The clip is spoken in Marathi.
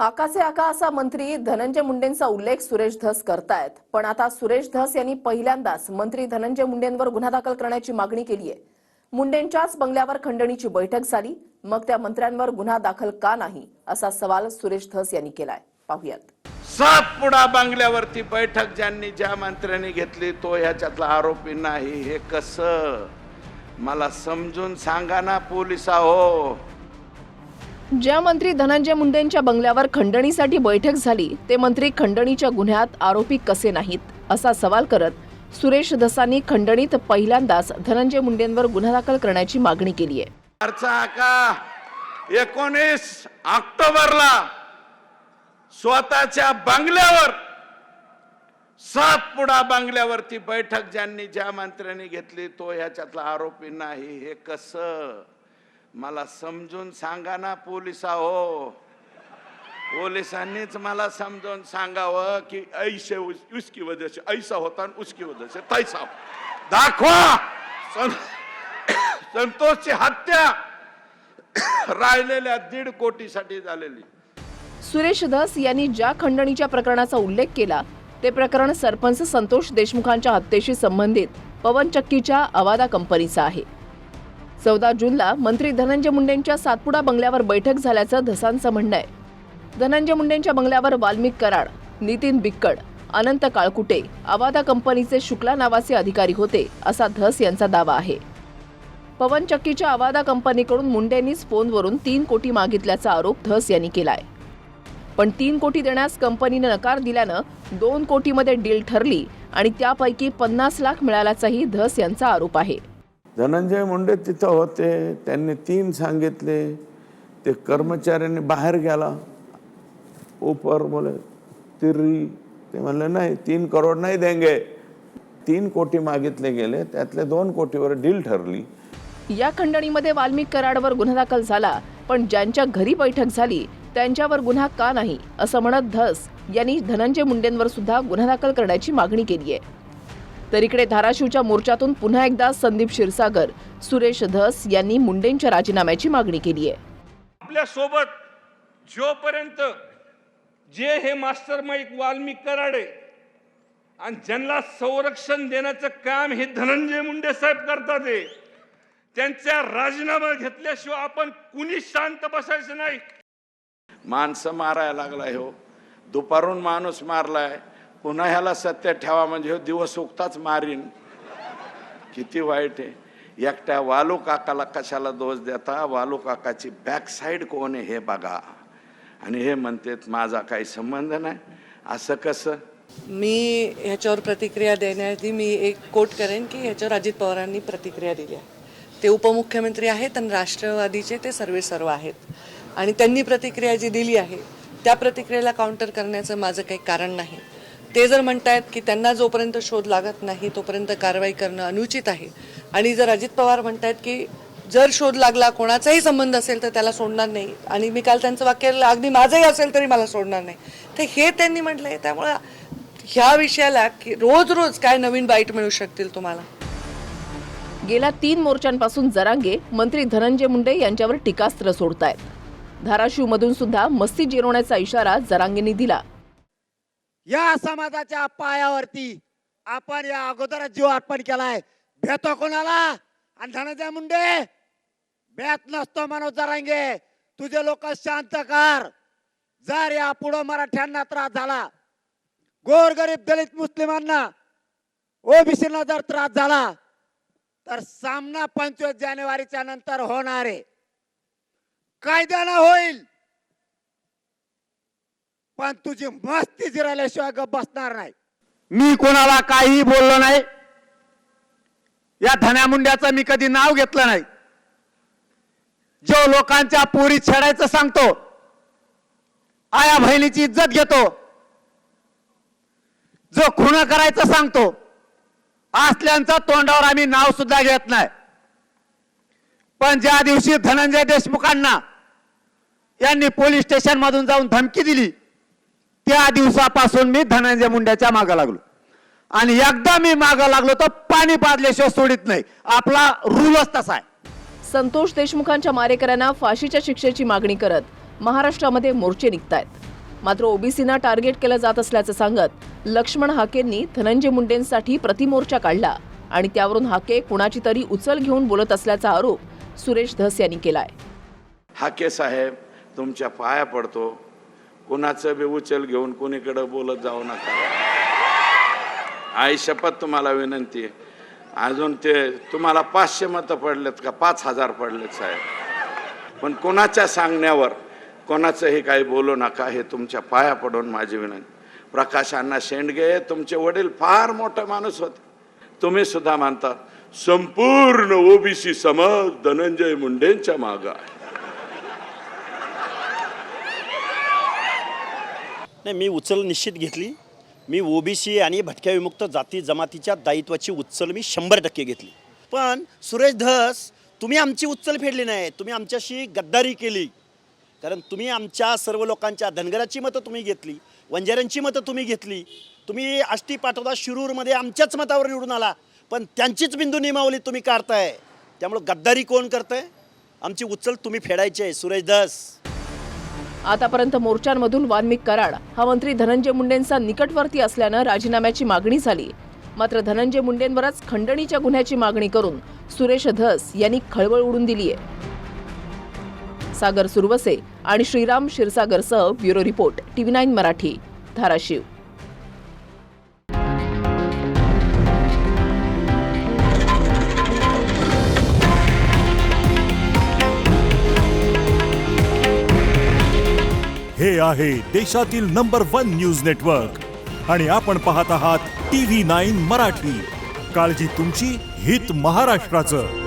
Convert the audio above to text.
आकासे आकासा मंत्री धनंजय मुंडेंचा उल्लेख सुरेश धस करतायत. पण आता सुरेश धस यांनी पहिल्यांदाच मंत्री धनंजय मुंडेंवर गुन्हा दाखल करण्याची मागणी केली आहे. मुंडेंच्याच बंगल्यावर खंडणीची बैठक झाली. मग त्या मंत्र्यांवर गुन्हा दाखल का नाही असा सवाल सुरेश धस यांनी केलाय. पाहुयात. सातपुडा बंगल्यावरती बैठक ज्यांनी ज्या मंत्र्यांनी घेतली तो ह्याच्यातला आरोपी नाही. हे कस? मला समजून सांगा ना पोलिसा हो ज्या मंत्री धनंजय मुंडेंच्या बंगल्यावर खंडणीसाठी बैठक झाली ते मंत्री खंडणीच्या गुन्ह्यात आरोपी कसे नाहीत असा सवाल करत सुरेश धसांनी खंडणीत पहिल्यांदाच धनंजय मुंडेंवर गुन्हा दाखल करण्याची मागणी केली आहे. एकोणीस ऑक्टोबरला स्वतःच्या बंगल्यावर सातपुडा बंगल्यावरती बैठक ज्यांनी ज्या मंत्र्यांनी घेतली तो ह्याच्यातला आरोपी नाही हे कसं? मला समजून सांगा ना पोलिसा हो पोलिसांनीच मला समजून सांगावं की ऐसे उसकी वजह से ऐसा होता आणि उसकी वजह से तैसा हो. दाखवा! सं- संतोषची हत्या राहिलेल्या दीड कोटीसाठी झालेली. सुरेश धस यांनी ज्या खंडणीच्या प्रकरणाचा उल्लेख केला ते प्रकरण सरपंच संतोष देशमुखांच्या हत्येशी संबंधित पवन चक्कीच्या अवादा कंपनीचं आहे. चौदा जूनला मंत्री धनंजय मुंडेंच्या सातपुडा बंगल्यावर बैठक झाल्याचं धसांचं म्हणणं आहे. धनंजय मुंडेंच्या बंगल्यावर वाल्मिक कराड नितीन बिक्कड अनंत काळकुटे अवादा कंपनीचे शुक्ला नावाचे अधिकारी होते असा धस यांचा दावा आहे. पवन चक्कीच्या अवादा कंपनीकडून मुंडेंनीच फोनवरून तीन कोटी मागितल्याचा आरोप धस यांनी केलाय. पण तीन कोटी देण्यास कंपनीने नकार दिल्यानं दोन कोटीमध्ये डील ठरली आणि त्यापैकी पन्नास लाख मिळाल्याचाही धस यांचा आरोप आहे. धनंजय मुंडे तिथं होते. त्यांनी तीन सांगितले. ते कर्मचाऱ्यांनी बाहेर गेला. ऊपर बोले तिरी ते म्हणले नाही तीन करोड नाही देंगे. तीन कोटी मागितले गेले. त्यातले दोन कोटीवर डील ठरली. या खंडणीमध्ये वाल्मिक कराडवर गुन्हा दाखल झाला. पण ज्यांच्या घरी बैठक झाली त्यांच्यावर गुन्हा का नाही असं म्हणत धस यांनी धनंजय मुंडेंवर सुद्धा गुन्हा दाखल करण्याची मागणी केली आहे तर इकडे धाराशिवच्या मोर्चातून पुन्हा एकदा संदीप क्षीरसागर सुरेश धस यांनी मुंडेंच्या राजीनाम्याची मागणी केली आहे. आपल्यासोबत जोपर्यंत जे हे मास्टर माईक वाल्मिक कराडे आणि ज्यांना संरक्षण देण्याचं काम हे धनंजय मुंडे साहेब करतात. त्यांचा राजीनामा घेतल्याशिवाय आपण कुणी शांत बसायचं नाही. माणसं मारायला लागलाय हो. दुपारून माणूस मारलाय. पुन्हा ह्याला सत्य ठेवा म्हणजे हो दिवस उगताच मारीन. किती वाईट आहे. एकट्या वालू काकाला कशाला दोष देता? वालू काकाची बॅक साईड कोण आहे हे बघा. आणि हे म्हणतात माझा काही संबंध नाही. असं कसं? मी ह्याच्यावर प्रतिक्रिया देण्याआधी मी एक कोट करेन की ह्याच्यावर अजित पवारांनी प्रतिक्रिया दिली आहे. ते उपमुख्यमंत्री आहेत आणि राष्ट्रवादीचे ते सर्वे सर्व आहेत. आणि त्यांनी प्रतिक्रिया जी दिली आहे त्या प्रतिक्रियेला काउंटर करण्याचं माझं काही कारण नाही. ते जर म्हणतायत की त्यांना जोपर्यंत शोध लागत नाही तोपर्यंत कारवाई करणं अनुचित आहे. आणि जर अजित पवार म्हणतायत की जर शोध लागला कोणाचाही संबंध असेल तर त्याला सोडणार नाही. आणि मी काल त्यांचं वाक्य अगदी माझंही असेल तरी मला सोडणार नाही. तर हे त्यांनी म्हटलंय. त्यामुळं ह्या विषयाला की रोज रोज काय नवीन बाईट मिळू शकतील तुम्हाला? गेल्या तीन मोर्चांपासून जरांगे मंत्री धनंजय मुंडे यांच्यावर टीकास्त्र सोडतायत. धाराशिवमधून सुद्धा मस्ती जिरवण्याचा इशारा जरांगेंनी दिला. या समाजाच्या पायावरती आपण या अगोदर जीव अर्पण केलाय. भेतो कोणाला? आणि धनंजय मुंडे भेत नसतो मनोज जरांगे. तुझे लोक शांत कर. जर या पुढं मराठ्यांना त्रास झाला गोरगरीब दलित मुस्लिमांना ओबीसीना जर त्रास झाला तर सामना पंचवीस जानेवारीच्या नंतर होणार आहे. कायद्यानं होईल. पण तुझी मस्ती जिरायल्याशिवाय गप बसणार नाही. मी कोणाला काहीही बोललो नाही. या धन्यामुंड्याचं मी कधी नाव घेतलं नाही. जो लोकांच्या पोरी छेडायचं सांगतो आया बहिणीची इज्जत घेतो. जो खुण करायचं सांगतो असल्यांचं तोंडावर आम्ही नाव सुद्धा घेत नाही. पण ज्या दिवशी धनंजय देशमुखांना यांनी पोलीस स्टेशन मधून जाऊन धमकी दिली त्या दिवसापासून मी धनंजय मुंड्याच्या मागे लागलो. आणि एकदा मी मागे लागलो तर पाणी पाजल्याशिवाय सोडित नाही. आपला रूलच तसा आहे. संतोष देशमुखांच्या मारेकऱ्यांना फाशीच्या शिक्षेची मागणी करत महाराष्ट्रामध्ये मोर्चे निघतायत. मात्र ओबीसीना टार्गेट केलं जात असल्याचं सांगत लक्ष्मण हाकेंनी धनंजय मुंडेंसाठी प्रतिमोर्चा काढला आणि त्यावरून हाके कुणाची तरी उचल घेऊन बोलत असल्याचा आरोप सुरेश धस यांनी केलाय. हाके साहेब तुमच्या पाया पडतो. कुणाचं बी उचल घेऊन कुणीकडं बोलत जाऊ नका. आई शपथ तुम्हाला विनंती आहे. अजून ते तुम्हाला पाचशे मतं पडलेत का? पाच हजार पडलेत साहेब. पण कोणाच्या सांगण्यावर कोणाचंही काही बोलू नका हे तुमच्या पाया पडून माझी विनंती. प्रकाश अण्णा शेंडगे तुमचे वडील फार मोठे माणूस होते. तुम्ही सुद्धा मानता संपूर्ण ओबीसी समाज धनंजय मुंडेंच्या मागं आहे. नाही मी उचल निश्चित घेतली. मी ओबीसी आणि भटक्या विमुक्त जाती जमातीच्या दायित्वाची उचल मी शंभर टक्के घेतली. पण सुरेश धस तुम्ही आमची उचल फेडली नाही. तुम्ही आमच्याशी गद्दारी केली. कारण तुम्ही आमच्या सर्व लोकांच्या धनगराची मतं तुम्ही घेतली वंजाऱ्यांची मतं तुम्ही घेतली. तुम्ही आष्टी पाठवता शिरूरमध्ये आमच्याच मतावर निवडून आला. पण त्यांचीच बिंदू नियमावली तुम्ही काढताय. त्यामुळं गद्दारी कोण करतंय? आमची उचल तुम्ही फेडायची आहे सुरेश धस. आतापर्यंत मोर्चांमधून वाल्मिक कराड हा मंत्री धनंजय मुंडेंचा निकटवर्ती असल्यानं राजीनाम्याची मागणी झाली. मात्र धनंजय मुंडेंवरच खंडणीच्या गुन्ह्याची मागणी करून सुरेश धस यांनी खळबळ उडून दिली आहे. सागर सुरवसे आणि Shriram क्षीरसागरसह bureau report TV nine Marathi Dharashiv. हे आहे देशातील नंबर वन न्यूज नेटवर्क. आणि आपण पाहत आहात टी व्ही नाईन मराठी. काळजी तुमची हित महाराष्ट्राचं.